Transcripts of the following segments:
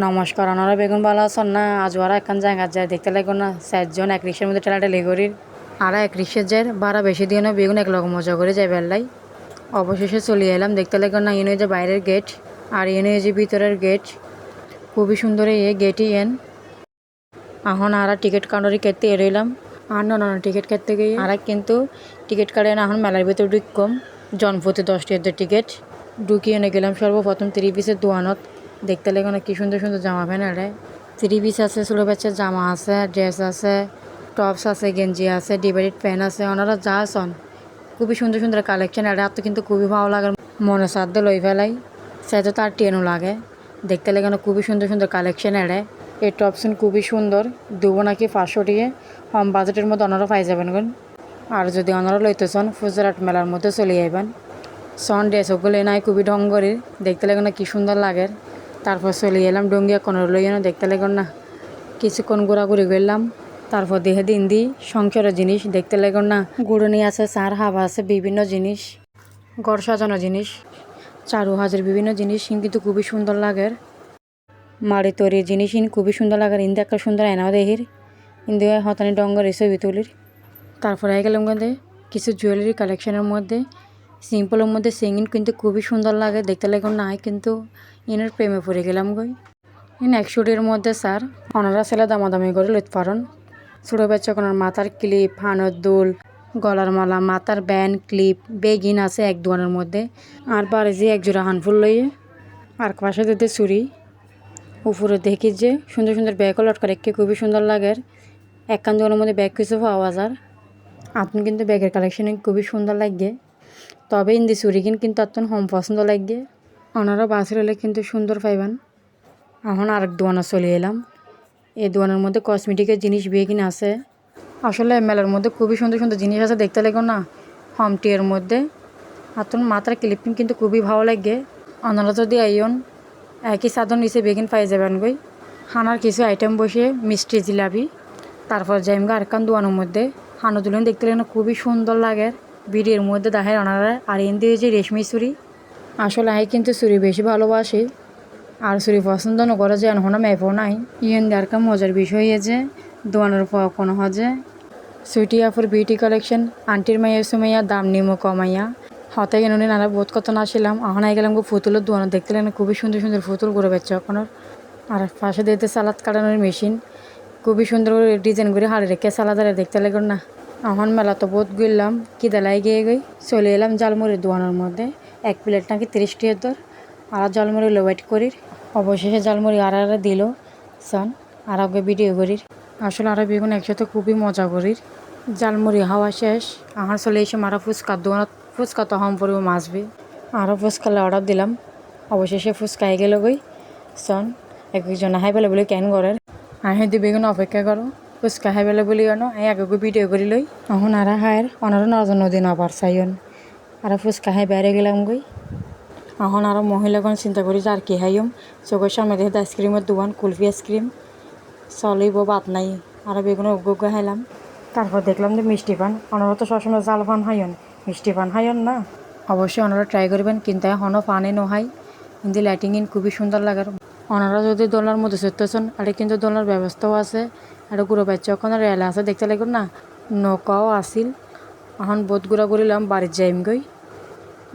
নমস্কার ওনারা বেগুন ভালো আছেন না? আজ ওরা একখান জায়গা যায়, দেখতে লাগো না। চারজন এক রিক্সার মধ্যে ঠেলা ঠেলি করি। আর এক রিক্সার যায় ভাড়া বেশি দিয়ে না, বেগুন এক লগ মজা করে যায় বেল্লাই অবশেষে চলে এলাম, দেখতে লাগো না ইনো যে বাইরের গেট আর ইনো যে ভিতরের গেট। খুবই সুন্দর এই গেটই এন। এখন আর টিকিট কাউন্টারে কেটে এরইলাম আর না না টিকিট কাটতে গিয়ে আর কিন্তু টিকিট কাটে না এখন মেলার ভিতরে ঢুকম জনপ্রতি দশ টাকার টিকিট। ঢুকিয়ে এনে গেলাম সর্বপ্রথম থ্রি পিসের দোয়ানত। দেখতে লাগে না কি সুন্দর সুন্দর জামা প্যান্ট আরে থ্রি পিস আছে ছোটো বাচ্চার জামা আছে ড্রেস আছে টপস আছে, গেঞ্জি আছে ডিভাইডেড প্যান্ট আছে, ওনারা যা আছেন খুবই সুন্দর সুন্দর কালেকশন আরে তো কিন্তু খুবই ভালো লাগে মনে সাধ্য লই ফেলাই। সেটা তার টেনও লাগে। দেখতে লাগে না খুবই সুন্দর সুন্দর কালেকশন এড়ে এই টপসন খুবই সুন্দর। দুবো নাকি পাঁচশো টিয়ে কম বাজেটের মধ্যে ওনারা পাই যাবেন গুন আর যদি ওনারা লইতে চান, ফুজরাট মেলার মধ্যে চলে যাইবেন সন ড্রেস ওগুলো নাই, খুবই ঢঙ্গরির। দেখতে লাগে না কি সুন্দর লাগে। তারপর চলে এলাম ডঙ্গিয়া কোনো লইয়া না দেখতে লাগে না। কিছুক্ষণ ঘোরাঘুরি করলাম, তারপর দেহে দিন দি সংসারের জিনিস দেখতে লাগে না। গুড়নি আছে চার হাবা আছে, বিভিন্ন জিনিস, ঘর সাজানো জিনিস চারু হাজার বিভিন্ন জিনিস কিন্তু খুবই সুন্দর লাগে। মাড়ি তৈরি জিনিস ইন খুবই সুন্দর লাগে, ইন্দু একটা সুন্দর এনাও দেহির। ইন্দু হতানি ডঙ্গর ছবি তুলির। তারপরে গেলাম কিন্তু কিছু জুয়েলারি কালেকশনের মধ্যে সিম্পলের মধ্যে সিঙ্গিন কিন্তু খুবই সুন্দর লাগে, দেখতে লাগে নাই কিন্তু ইনের প্রেমে পড়ে গেলাম গই। ইন একশোটির মধ্যে স্যার ওনারা ছেলে দামাদামি করে লইতে পারেন। ছোটো বাচ্চা কোনার মাথার ক্লিপ হানোর দুল, গলার মালা, মাথার ব্যান্ড ক্লিপ বেগিন আছে এক দোয়ানের মধ্যে। আর বাড়ি যে একজোড়া হানফুল লইয়ে, আর পাশে দিতে চুরি। উপরে দেখি যে সুন্দর সুন্দর ব্যাগ লটকা রেখে খুবই সুন্দর লাগে। একখান দোকানের মধ্যে ব্যাগ কিছু পাওয়া যায়। আপনি কিন্তু ব্যাগের কালেকশন খুবই সুন্দর লাগে। তবে ইন্দি চুরি কিন কিন্তু আপনার হোম পছন্দ লাগে ওনারা বাসের হলে কিন্তু সুন্দর পাইবেন। এখন আরেক দোকানে চলে এলাম। এই দোকানের মধ্যে কসমেটিকের জিনিস বিয়ে কিনা আছে। আসলে মেলার মধ্যে খুবই সুন্দর সুন্দর জিনিস আছে, দেখতে লাগো না। হোম টিয়ের মধ্যে। আপনার মাথার ক্লিপিং কিন্তু খুবই ভালো লাগে ওনারা যদি আইন একই সাধন নিচে বেগিন পাই যাবেন গই। হানার কিছু আইটেম বসে, মিষ্টি জিলাপি। তারপর যাইম গা আরেকখান দোয়ানোর মধ্যে। হানো দুলেন দেখতে লাগে খুবই সুন্দর লাগে। বিড়ির মধ্যে দেখায় ওনারা, আর এন দিয়ে যে রেশমি চুরি আসলে আমি কিন্তু চুরি বেশি ভালোবাসি, আর চুরি পছন্দ করে যে এনহনা ম্যাপও নাই। ইয়েন দেরকা মজার বিষয় হয়েছে দোয়ানোর পর কোনো হজে। সুইটি আফুর বিউটি কালেকশন, আন্টির মাইয়া সুমাইয়া, দাম নিমো কমাইয়া। হতে গেলে নানা বোধ কত না ছিলাম এখন আই গেলাম ফুতুলের দোয়ানো, দেখতে লাগলাম খুবই সুন্দর সুন্দর ফুতুল করে বেচছে ওখানোর আর পাশে দিতে সালাদ কাটানোর মেশিন, খুবই সুন্দর করে ডিজাইন করে হাড়ে রেখে সালাদ দেখতে লাগল না। এখন মেলা তো বোধ গেলাম কি দেলাই গিয়ে গই। চলে এলাম জালমুড়ির দোয়ানোর মধ্যে। এক প্লেট নাকি তিরিশ টিয়ার দর। আর জালমুড়ি লো ওয়েট করির। অবশেষে জালমুড়ি আর আর দিল সন আর আগে ভিডিও করির। আসলে আরও বেগুন একসাথে খুবই মজা করির। জালমুড়ি হাওয়া শেষ। আহার চলে এসে মারা ফুচকা, দোকানত ফুচকা তো হম পরিব মাছবি আরও ফুচকালে অর্ডার দিলাম। অবশেষে ফুচকাই গেল গই। সন একজন হাই পেলে বলে, কেন করার? আহে দি বেগুন অপেক্ষা করো। ফুচকা হাই পেলে বলি অন আই আগে ভিডিও করি লই এখন আর হায়ের অনারও নজন নদী নবার চাইন আর ফুচকা হাই বাইরে গেলাম গই এখন আরও মহিলাগণ চিন্তা করি আর কি হাইম চোখের সামনে দেখে আইসক্রিমের দোকান, কুলফি আইসক্রিম চলিব বাদ নাই। আর বেগুন উগ্গ হাইলাম তারপর দেখলাম যে মিষ্টি পান। ওনারা তো সবসময় জাল পান হাইন মিষ্টি পান হাইন না? অবশ্যই ওনারা ট্রাই করবেন কিন্তু এখনও পানে নহাই কিন্তু লাইটিং ইন খুবই সুন্দর লাগার ওনারা যদি দোলনার মধ্যে চড়তেছেন আর কিন্তু দোলনার ব্যবস্থাও আছে, আর গুঁড়ো বাচ্চা ওখানে রেল আছে, দেখতে লাগবে না? নৌকাও আসিল এখন বোধ ঘুরা ঘুরিলাম বাড়ির যাইম গই।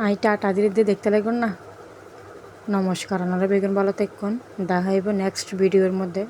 আই টাটা দিয়ে দিয়ে দেখতে লাগবেন না? নমস্কার, ওনারা বেগুন ভালো থাকুন দেখা হইব নেক্সট ভিডিওর মধ্যে।